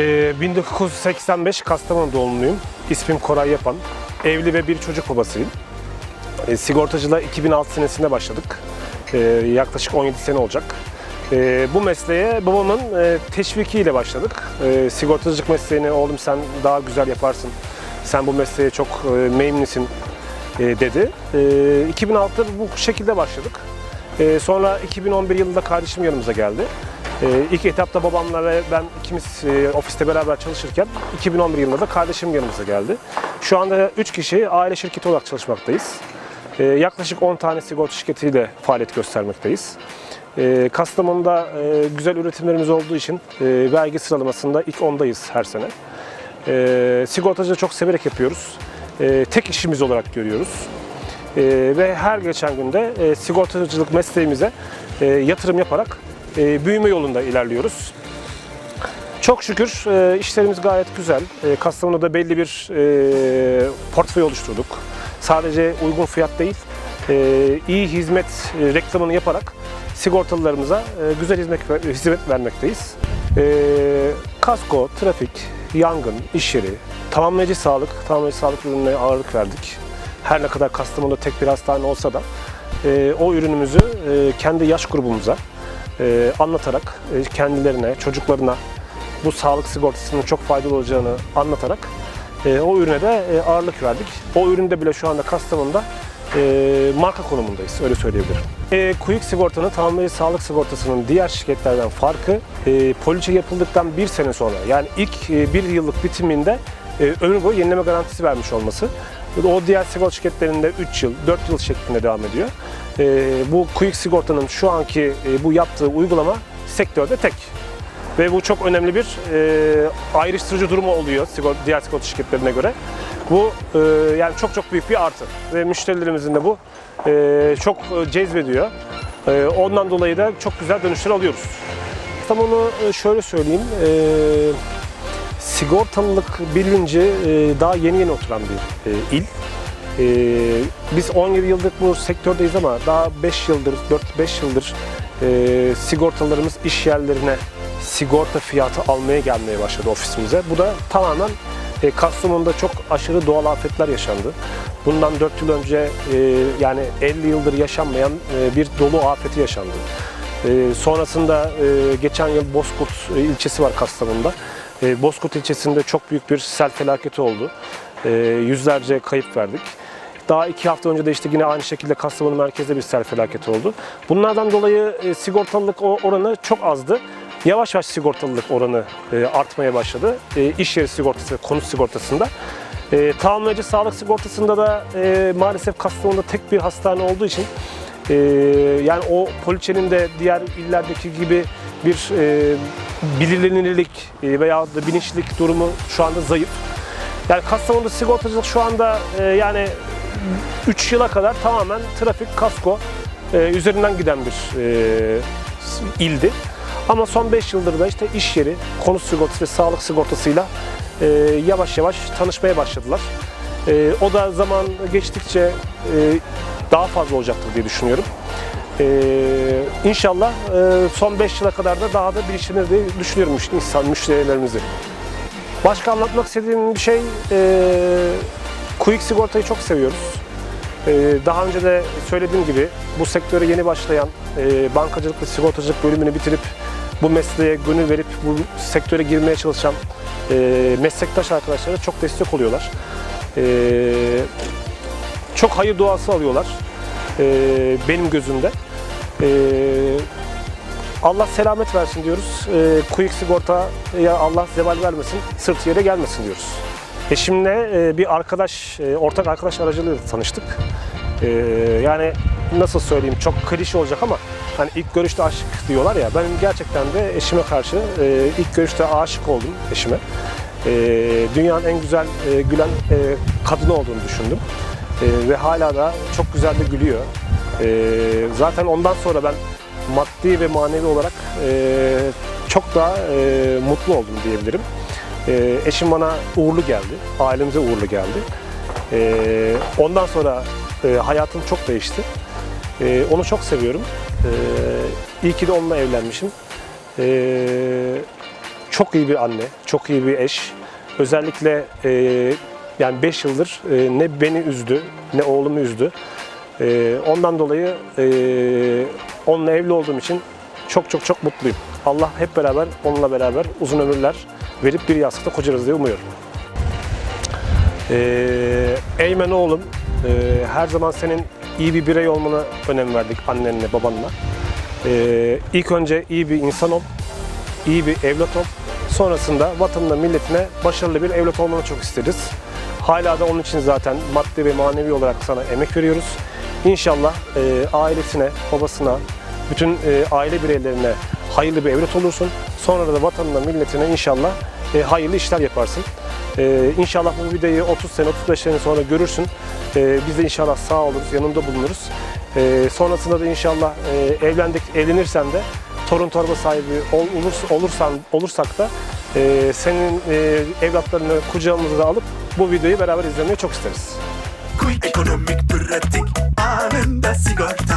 Ee, 1985 Kastamonu doğumluyum. İsmim Koray Yapan. Evli ve bir çocuk babasıyım. Ee, sigortacılığa 2006 senesinde başladık. Ee, yaklaşık 17 sene olacak. Ee, bu mesleğe babamın e, teşvikiyle başladık. Ee, sigortacılık mesleğini oğlum sen daha güzel yaparsın. Sen bu mesleğe çok e, meyimlisin e, dedi. Ee, 2006'da bu şekilde başladık. Ee, sonra 2011 yılında kardeşim yanımıza geldi. Ee, ilk etapta babamla ve ben ikimiz e, ofiste beraber çalışırken 2011 yılında da kardeşim yanımıza geldi. Şu anda 3 kişi aile şirketi olarak çalışmaktayız. Ee, yaklaşık 10 tane sigorta şirketiyle faaliyet göstermekteyiz. Ee, Kastamonu'da e, güzel üretimlerimiz olduğu için e, vergi sıralamasında ilk 10'dayız her sene. E, sigortacılığı çok severek yapıyoruz. Tek işimiz olarak görüyoruz. Ve her geçen günde e, sigortacılık mesleğimize yatırım yaparak e, büyüme yolunda ilerliyoruz. Çok şükür e, işlerimiz gayet güzel. E, Kastamonu'da belli bir e, portföy oluşturduk. Sadece uygun fiyat değil, e, iyi hizmet e, reklamını yaparak sigortalılarımıza e, güzel hizmet, hizmet vermekteyiz. E, kasko, trafik, yangın, iş yeri, tamamlayıcı sağlık, tamamlayıcı sağlık ürününe ağırlık verdik. Her ne kadar Kastamonu'da tek bir hastane olsa da e, o ürünümüzü e, kendi yaş grubumuza e, anlatarak e, kendilerine, çocuklarına bu sağlık sigortasının çok faydalı olacağını anlatarak e, o ürüne de ağırlık verdik. O üründe bile şu anda Kastamonu'da marka konumundayız, öyle söyleyebilirim. E, Quick Sigorta'nın tamamlayıcı sağlık sigortasının diğer şirketlerden farkı poliçe yapıldıktan bir sene sonra yani ilk bir yıllık bitiminde ömür boyu yenileme garantisi vermiş olması. O diğer sigorta şirketlerinde 3 yıl, 4 yıl şeklinde devam ediyor. E, bu Quick Sigorta'nın şu anki e, bu yaptığı uygulama sektörde tek. Ve bu çok önemli bir e, ayrıştırıcı durumu oluyor diğer sigorta şirketlerine göre. Bu e, yani çok çok büyük bir artı ve müşterilerimizin de bu çok cezbediyor. Ondan dolayı da çok güzel dönüşler alıyoruz. Tam onu şöyle söyleyeyim. Sigortalılık bilinci daha yeni yeni oturan bir il. E, biz 17 yıldır bu sektördeyiz ama daha 5 yıldır, 4-5 yıldır e, sigortalarımız iş yerlerine sigorta fiyatı almaya gelmeye başladı ofisimize. Bu da tamamen e, Kastamonu'da çok aşırı doğal afetler yaşandı. Bundan 4 yıl önce e, yani 50 yıldır yaşanmayan e, bir dolu afeti yaşandı. Sonrasında geçen yıl Bozkurt ilçesi var Kastamonu'da. E, Bozkurt ilçesinde çok büyük bir sel felaketi oldu. Yüzlerce kayıp verdik. Daha iki hafta önce de işte yine aynı şekilde Kastamonu merkezde bir sel felaketi oldu. Bunlardan dolayı e, sigortalılık oranı çok azdı. Yavaş yavaş sigortalılık oranı e, artmaya başladı. E, yeri sigortası konut sigortasında. E, tamamlayıcı sağlık sigortasında da e, maalesef Kastamonu'da tek bir hastane olduğu için yani o poliçenin de diğer illerdeki gibi bir e, bilinirlik e, veya da bilinçlik durumu şu anda zayıf. Yani Kastamonu'da sigortacılık şu anda e, yani 3 yıla kadar tamamen trafik, kasko e, üzerinden giden bir e, ildi. Ama son 5 yıldır da işte iş yeri, konut sigortası ve sağlık sigortasıyla e, yavaş yavaş tanışmaya başladılar. E, o da zaman geçtikçe e, daha fazla olacaktır diye düşünüyorum. E, inşallah e, son 5 yıla kadar da daha da bilinçlenir diye düşünüyorum insan müşterilerimizi. Başka anlatmak istediğim bir şey, e, Quick Sigorta'yı çok seviyoruz. E, daha önce de söylediğim gibi bu sektöre yeni başlayan, e, bankacılık ve sigortacılık bölümünü bitirip bu mesleğe gönül verip bu sektöre girmeye çalışan e, meslektaş arkadaşlara çok destek oluyorlar. E, çok hayır duası alıyorlar benim gözümde. Allah selamet versin diyoruz. Quick Sigorta'ya Allah zeval vermesin, sırt yere gelmesin diyoruz. Eşimle e, bir arkadaş, e, ortak arkadaş aracılığıyla tanıştık. E, yani nasıl söyleyeyim çok klişe olacak ama hani ilk görüşte aşık diyorlar ya ben gerçekten de eşime karşı ilk görüşte aşık oldum eşime. Dünyanın en güzel e, gülen kadını olduğunu düşündüm. Ve hala da çok güzel de gülüyor. Zaten ondan sonra ben maddi ve manevi olarak çok daha mutlu oldum diyebilirim. E, eşim bana uğurlu geldi, ailemize uğurlu geldi. E, ondan sonra e, hayatım çok değişti. E, onu çok seviyorum. E, iyi ki de onunla evlenmişim. E, çok iyi bir anne, çok iyi bir eş. Özellikle e, yani 5 yıldır e, ne beni üzdü, ne oğlumu üzdü. E, ondan dolayı e, onunla evli olduğum için çok çok çok mutluyum. Allah hep beraber onunla beraber uzun ömürler verip bir yastıkta kocarız diye umuyorum. Ee, Eymen oğlum, e, her zaman senin iyi bir birey olmana önem verdik annenle, babanla. Ee, ilk önce iyi bir insan ol, iyi bir evlat ol. Sonrasında vatanına, milletine başarılı bir evlat olmanı çok isteriz. Hala da onun için zaten maddi ve manevi olarak sana emek veriyoruz. İnşallah e, ailesine, babasına, bütün e, aile bireylerine hayırlı bir evlat olursun. Sonra da vatanına, milletine inşallah e, hayırlı işler yaparsın. Ee, inşallah bu videoyu 30 sene, 35 sene sonra görürsün. Ee, biz de inşallah sağ oluruz, yanında bulunuruz. Ee, sonrasında da inşallah e, evlendik, evlenirsen de torun torba sahibi ol, olurs- olursan olursak da e, senin e, evlatlarını kucağımıza alıp bu videoyu beraber izlemeyi çok isteriz. Ekonomik pratik anında sigorta